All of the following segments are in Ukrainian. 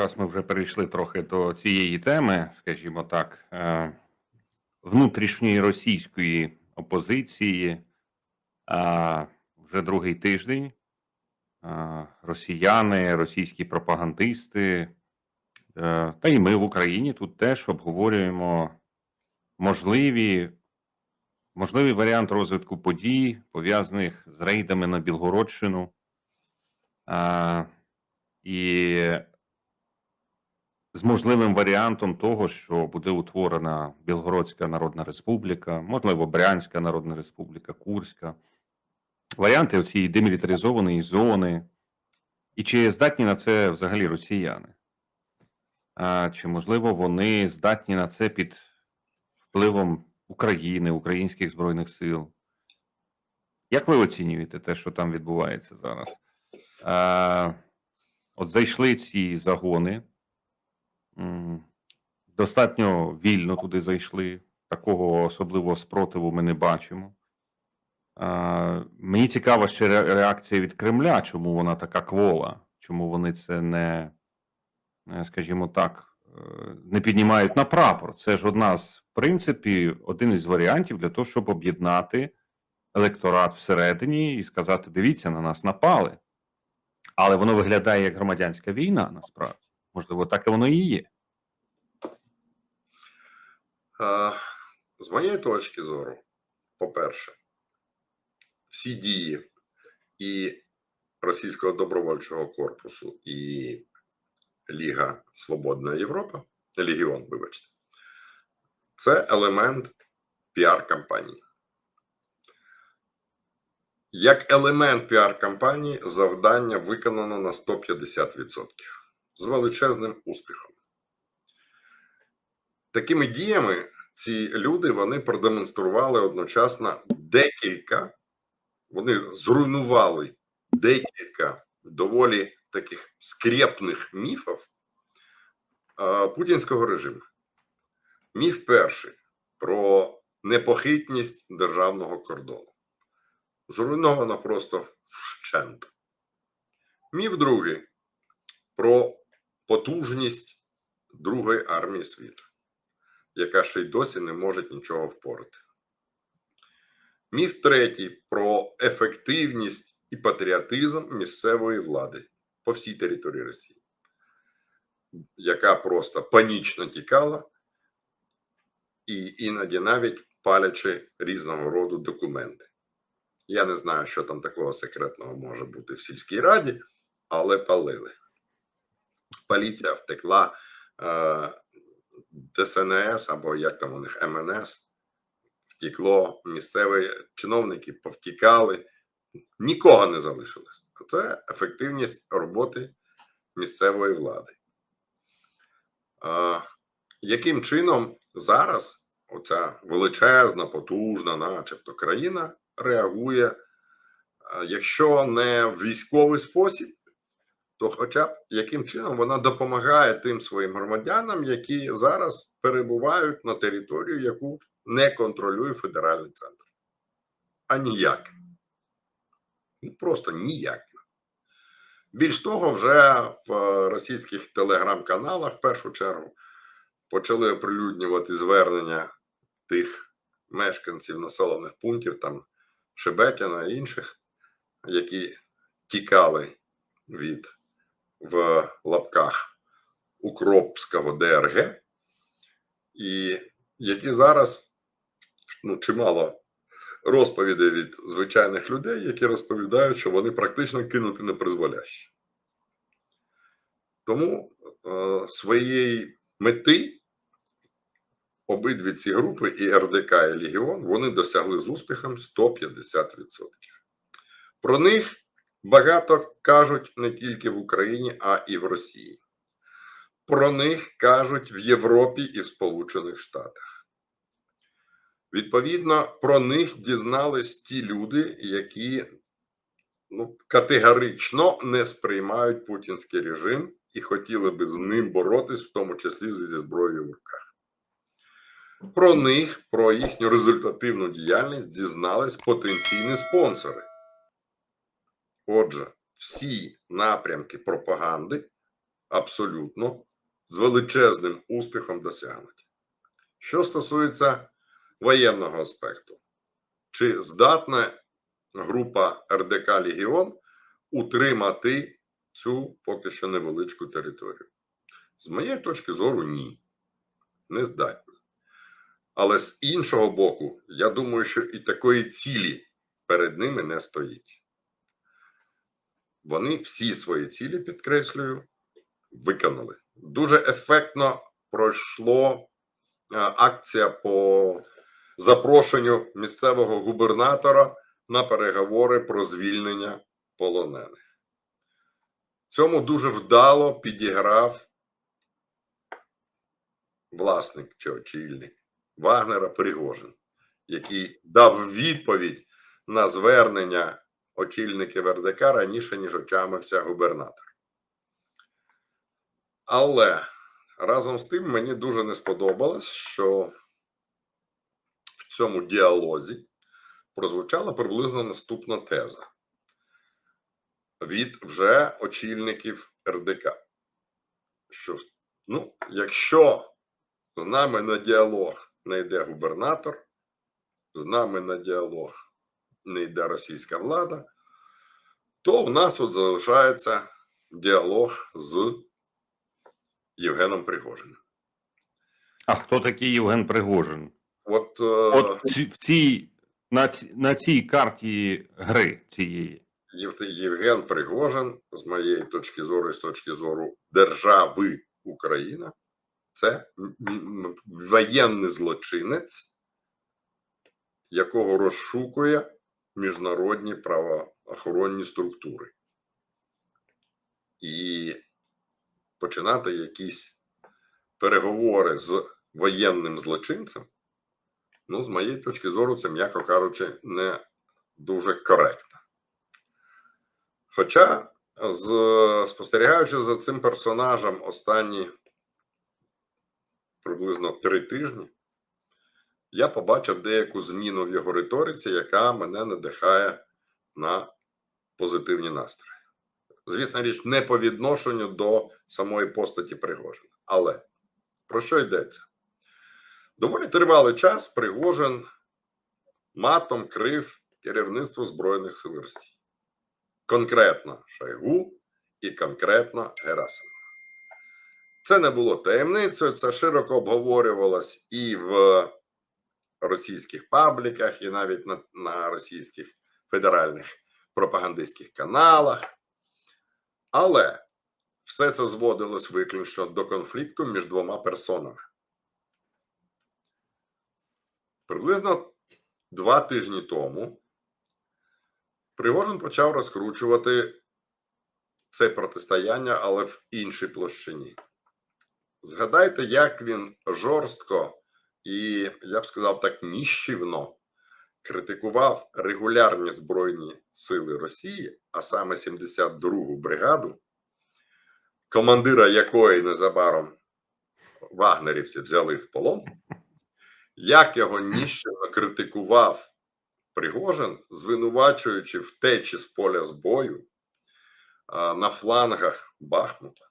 раз ми вже перейшли трохи до цієї теми, скажімо так, е, внутрішньої російської опозиції, вже другий тиждень росіяни, російські пропагандисти, е, та й ми в Україні тут теж обговорюємо можливі, можливий варіант розвитку подій, пов'язаних з рейдами на Білгородщину. І з можливим варіантом того, що буде утворена Білгородська Народна Республіка, можливо, Брянська Народна Республіка, Курська. Варіанти цієї демілітаризованої зони. І чи здатні на це взагалі росіяни? А, чи можливо вони здатні на це під впливом України, українських збройних сил? Як ви оцінюєте те, що там відбувається зараз? А, от зайшли ці загони, достатньо вільно туди зайшли. Такого особливого спротиву ми не бачимо. Мені цікава ще реакція від Кремля, чому вона така квола, чому вони це не, е, скажімо так, е, не піднімають на прапор. Це ж одна з, в принципі, один із варіантів для того, щоб об'єднати електорат всередині і сказати: дивіться, на нас напали. Але воно виглядає як громадянська війна, насправді. Можливо, так і воно і є. З моєї точки зору, по-перше, всі дії і Російського добровольчого корпусу, і Ліга Свободна Європа, Легіон, вибачте, це елемент піар-кампанії. Як елемент піар-кампанії завдання виконано на 150% з величезним успіхом. Такими діями ці люди вони продемонстрували одночасно декілька, вони зруйнували декілька доволі таких скрепних міфів путінського режиму. Міф перший про непохитність державного кордону. Зруйновано просто вщент. Міф другий про потужність Другої армії світу яка ще й досі не може нічого впорати. Міф третій про ефективність і патріотизм місцевої влади по всій території Росії, яка просто панічно тікала і іноді навіть палячи різного роду документи. Я не знаю, що там такого секретного може бути в сільській раді, але палили. Поліція втекла. Е, ДСНС або як там у них МНС втекло, місцеві чиновники повтікали, нікого не залишилось. Це ефективність роботи місцевої влади. А, яким чином зараз оця величезна, потужна, начебто, країна реагує, якщо не в військовий спосіб, то хоча б яким чином вона допомагає тим своїм громадянам, які зараз перебувають на територію, яку не контролює федеральний центр. А ніяк. Ну, просто ніяк. Більш того, вже в російських телеграм-каналах в першу чергу почали оприлюднювати звернення тих мешканців населених пунктів, там Шебекіна і інших, які тікали від в лапках Укропського ДРГ, і які зараз ну, чимало розповідей від звичайних людей, які розповідають, що вони практично кинути не призволяще. Тому е, своєї мети обидві ці групи, і РДК, і Легіон, вони досягли з успіхом 150%. Про них Багато кажуть не тільки в Україні, а і в Росії. Про них кажуть в Європі і в Сполучених Штатах. Відповідно, про них дізнались ті люди, які ну, категорично не сприймають путінський режим і хотіли би з ним боротись, в тому числі зі зброєю в руках. Про них, про їхню результативну діяльність дізнались потенційні спонсори. Отже, всі напрямки пропаганди абсолютно з величезним успіхом досягнуті. Що стосується воєнного аспекту, чи здатна група РДК Легіон утримати цю поки що невеличку територію? З моєї точки зору, ні. Не здатна. Але з іншого боку, я думаю, що і такої цілі перед ними не стоїть. Вони всі свої цілі, підкреслюю, виконали. Дуже ефектно пройшло е, акція по запрошенню місцевого губернатора на переговори про звільнення полонених. Цьому дуже вдало підіграв власник чи очільник Вагнера Пригожин, який дав відповідь на звернення очільників РДК раніше, ніж отямився губернатор. Але разом з тим мені дуже не сподобалось, що в цьому діалозі прозвучала приблизно наступна теза від вже очільників РДК. Що, ну, якщо з нами на діалог не йде губернатор, з нами на діалог не йде російська влада, то в нас от залишається діалог з Євгеном Пригожиним. А хто такий Євген Пригожин? От, е, От в цій на, ці- на цій карті гри цієї. Євген Пригожин, з моєї точки зору, і з точки зору держави Україна, це воєнний злочинець, якого розшукує міжнародні правоохоронні структури. І починати якісь переговори з воєнним злочинцем, ну, з моєї точки зору, це, м'яко кажучи, не дуже коректно. Хоча, з, спостерігаючи за цим персонажем останні приблизно три тижні, я побачив деяку зміну в його риториці, яка мене надихає на позитивні настрої. Звісно річ, не по відношенню до самої постаті Пригожина. Але про що йдеться? Доволі тривалий час Пригожин матом крив керівництво Збройних сил Росії конкретно Шойгу і конкретно Герасимова. Це не було таємницею, це широко обговорювалось і в російських пабліках, і навіть на, на російських федеральних пропагандистських каналах. Але все це зводилось виключно до конфлікту між двома персонами. Приблизно два тижні тому Пригожин почав розкручувати це протистояння, але в іншій площині. Згадайте, як він жорстко і, я б сказав так, ніщівно критикував регулярні Збройні сили Росії, а саме 72-гу бригаду, командира якої незабаром вагнерівці взяли в полон, як його ніщівно критикував Пригожин, звинувачуючи втечі з поля збою на флангах Бахмута,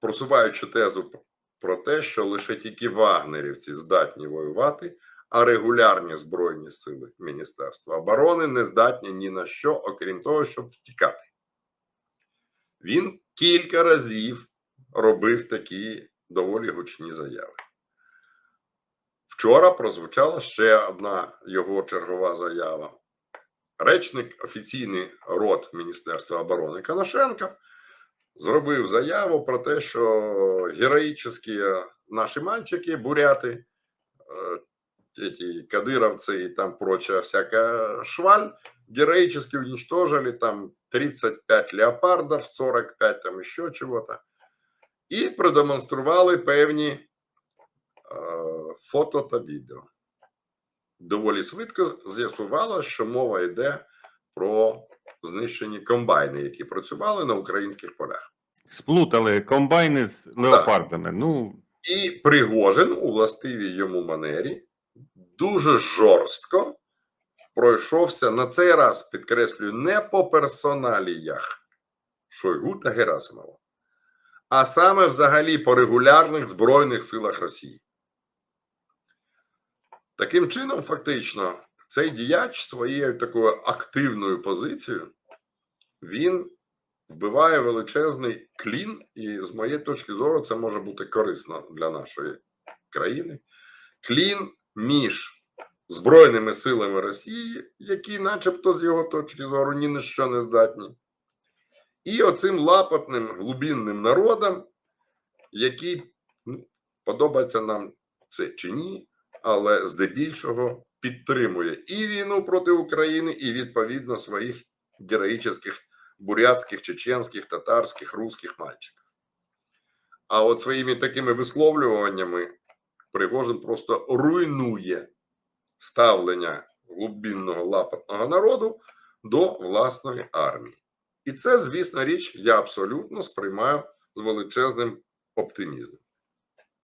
просуваючи тезу про те, що лише тільки вагнерівці здатні воювати, а регулярні збройні сили Міністерства оборони не здатні ні на що, окрім того, щоб втікати. Він кілька разів робив такі доволі гучні заяви. Вчора прозвучала ще одна його чергова заява. Речник офіційний рот Міністерства оборони Коношенков зробив заяву про те, що героїчні наші мальчики, буряти, эти кадыровцы и там прочая всякая шваль, героически уничтожили там 35 леопардов, 45 там еще чего-то. І продемонстрували певні е, фото та відео. Доволі швидко з'ясувало, що мова йде про знищені комбайни, які працювали на українських полях. Сплутали комбайни з леопардами. Ну, І Пригожин у властивій йому манері дуже жорстко пройшовся на цей раз, підкреслюю, не по персоналіях Шойгу та Герасимова, а саме взагалі по регулярних Збройних силах Росії. Таким чином, фактично, цей діяч своєю такою активною позицією він вбиває величезний клін, і з моєї точки зору, це може бути корисно для нашої країни. Клін між Збройними силами Росії, які, начебто, з його точки зору, ні на що не здатні, і оцим лапотним глубинним народом, який ну, подобається нам це чи ні, але здебільшого підтримує і війну проти України, і відповідно своїх героїчних бурятських, чеченських, татарських, русських мальчиків. А от своїми такими висловлюваннями Пригожин просто руйнує ставлення глубинного лапотного народу до власної армії. І це, звісно, річ, я абсолютно сприймаю з величезним оптимізмом.